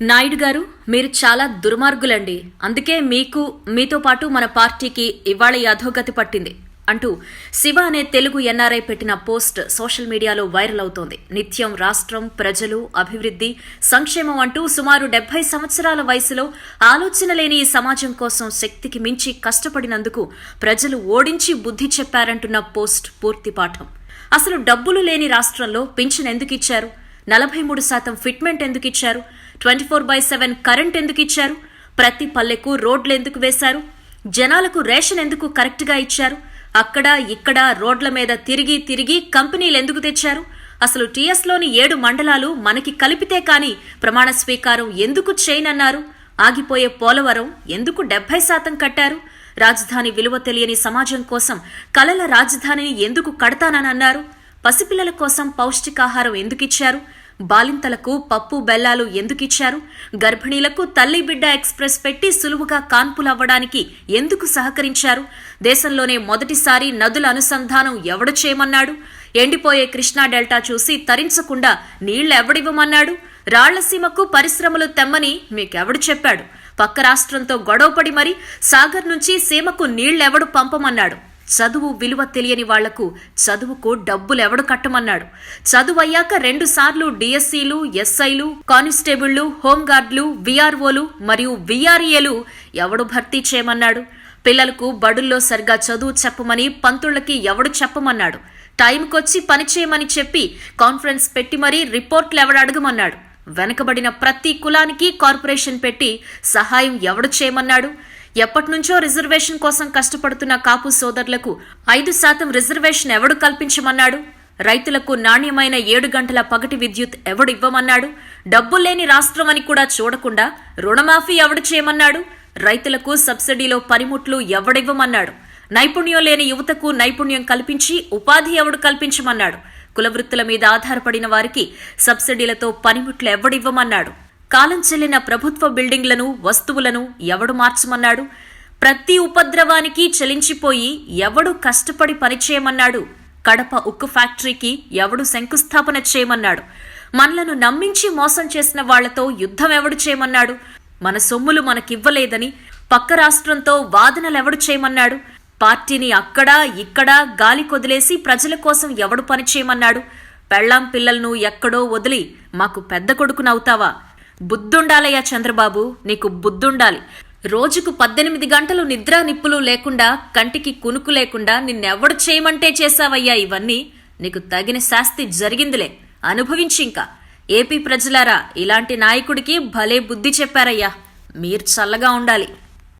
నాయుడు గారు మీరు చాలా దుర్మార్గులండి. అందుకే మీకు మీతో పాటు మన పార్టీకి ఇవాళ ఈ అధోగతి పట్టింది. అంటూ శివ అనే తెలుగు ఎన్ఆర్ఐ పెట్టిన పోస్ట్ సోషల్ మీడియాలో వైరల్ అవుతోంది. నిత్యం రాష్ట్రం ప్రజలు అభివృద్ధి సంక్షేమం అంటూ సుమారు డెబ్బై సంవత్సరాల వయసులో ఆలోచన లేని ఈ సమాజం కోసం శక్తికి మించి కష్టపడినందుకు ప్రజలు ఓడించి బుద్ధి చెప్పారంటున్న పోస్ట్ పూర్తి పాఠం. అసలు డబ్బులు లేని రాష్ట్రంలో పింఛన్ ఎందుకు ఇచ్చారు? నలభై మూడు శాతం ఫిట్మెంట్ ఎందుకు ఇచ్చారు? Twenty four by seven current ఎందుకు ఇచ్చారు? ప్రతి పల్లెకు రోడ్లు ఎందుకు వేశారు? జనాలకు రేషన్ ఎందుకు కరెక్ట్గా ఇచ్చారు? అక్కడ ఇక్కడ రోడ్ల మీద తిరిగి తిరిగి కంపెనీలు ఎందుకు తెచ్చారు? అసలు టీఎస్లోని ఏడు మండలాలు మనకి కలిపితే కానీ ప్రమాణ స్వీకారం ఎందుకు చేయనన్నారు? ఆగిపోయే పోలవరం ఎందుకు డెబ్బై శాతం కట్టారు? రాజధాని విలువ తెలియని సమాజం కోసం కలల రాజధానిని ఎందుకు కడతానని అన్నారు? పసిపిల్లల కోసం పౌష్టికాహారం ఎందుకిచ్చారు బాలింతలకు పప్పు బెల్లాలు ఎందుకిచ్చారు? గర్భిణీలకు తల్లి బిడ్డ ఎక్స్ప్రెస్ పెట్టి సులువుగా కాన్పులవ్వడానికి ఎందుకు సహకరించారు? దేశంలోనే మొదటిసారి నదుల అనుసంధానం ఎవడు చేయమన్నాడు? ఎండిపోయే కృష్ణా డెల్టా చూసి తరించకుండా నీళ్ళెవడివ్వమన్నాడు రాళ్ళసీమకు పరిశ్రమలు తెమ్మని మీకెవడు చెప్పాడు? పక్క రాష్ట్రంతో గొడవపడి మరి సాగర్ నుంచి సీమకు నీళ్ళెవడు పంపమన్నాడు? చదువు విలువ తెలియని వాళ్ళకు చదువుకు డబ్బులెవడు కట్టమన్నాడు? చదువు అయ్యాక రెండు సార్లు డిఎస్సీలు ఎస్ఐలు కానిస్టేబుళ్ళు హోంగార్డులు విఆర్ఓలు మరియు విఆర్ఏలు ఎవడు భర్తీ చేయమన్నాడు? పిల్లలకు బడుల్లో సరిగా చదువు చెప్పమని పంతుళ్ళకి ఎవడు చెప్పమన్నాడు? టైంకొచ్చి పని చేయమని చెప్పి కాన్ఫరెన్స్ పెట్టి మరీ రిపోర్ట్లు ఎవడు అడగమన్నాడు? వెనకబడిన ప్రతి కులానికి కార్పొరేషన్ పెట్టి సహాయం ఎవడు చేయమన్నాడు? ఎప్పటినుంచో రిజర్వేషన్ కోసం కష్టపడుతున్న కాపు సోదరులకు ఐదు శాతం రిజర్వేషన్ ఎవడు కల్పించమన్నాడు? రైతులకు నాణ్యమైన ఏడు గంటల పగటి విద్యుత్ ఎవడు ఇవ్వమన్నాడు? డబ్బుల్లేని రాష్ట్రం అని కూడా చూడకుండా రుణమాఫీ ఎవడు చేయమన్నాడు? రైతులకు సబ్సిడీలో పనిముట్లు ఎవడివ్వమన్నాడు? నైపుణ్యం లేని యువతకు నైపుణ్యం కల్పించి ఉపాధి ఎవడు కల్పించమన్నాడు? కులవృత్తుల మీద ఆధారపడిన వారికి సబ్సిడీలతో పనిముట్లు ఎవడివ్వమన్నాడు? కాలం చెల్లిన ప్రభుత్వ బిల్డింగ్లను వస్తువులను ఎవడు మార్చమన్నాడు? ప్రతి ఉపద్రవానికి చెలించిపోయి ఎవడు కష్టపడి పనిచేయమన్నాడు? కడప ఉక్కు ఫ్యాక్టరీకి ఎవడు శంకుస్థాపన చేయమన్నాడు? మనలను నమ్మించి మోసం చేసిన వాళ్ళతో యుద్ధం ఎవడు చేయమన్నాడు? మన సొమ్ములు మనకివ్వలేదని పక్క రాష్ట్రంతో వాదనలెవడు చేయమన్నాడు? పార్టీని అక్కడా ఇక్కడా గాలి కొదిలేసి ప్రజల కోసం ఎవడు పనిచేయమన్నాడు? పెళ్ళాం పిల్లలను ఎక్కడో వదిలి మాకు పెద్ద కొడుకునవుతావా? బుద్ధుండాలయ్యా చంద్రబాబు నీకు బుద్ధుండాలి. రోజుకు పద్దెనిమిది గంటలు నిద్ర నిప్పులు లేకుండా కంటికి కునుకు లేకుండా నిన్నెవడు చేయమంటే చేశావయ్యా ఇవన్నీ? నీకు తగిన శాస్తి జరిగిందిలే. అనుభవించింకా ఏపీ ప్రజలారా ఇలాంటి నాయకుడికి భలే బుద్ధి చెప్పారయ్యా. మీరు చల్లగా ఉండాలి.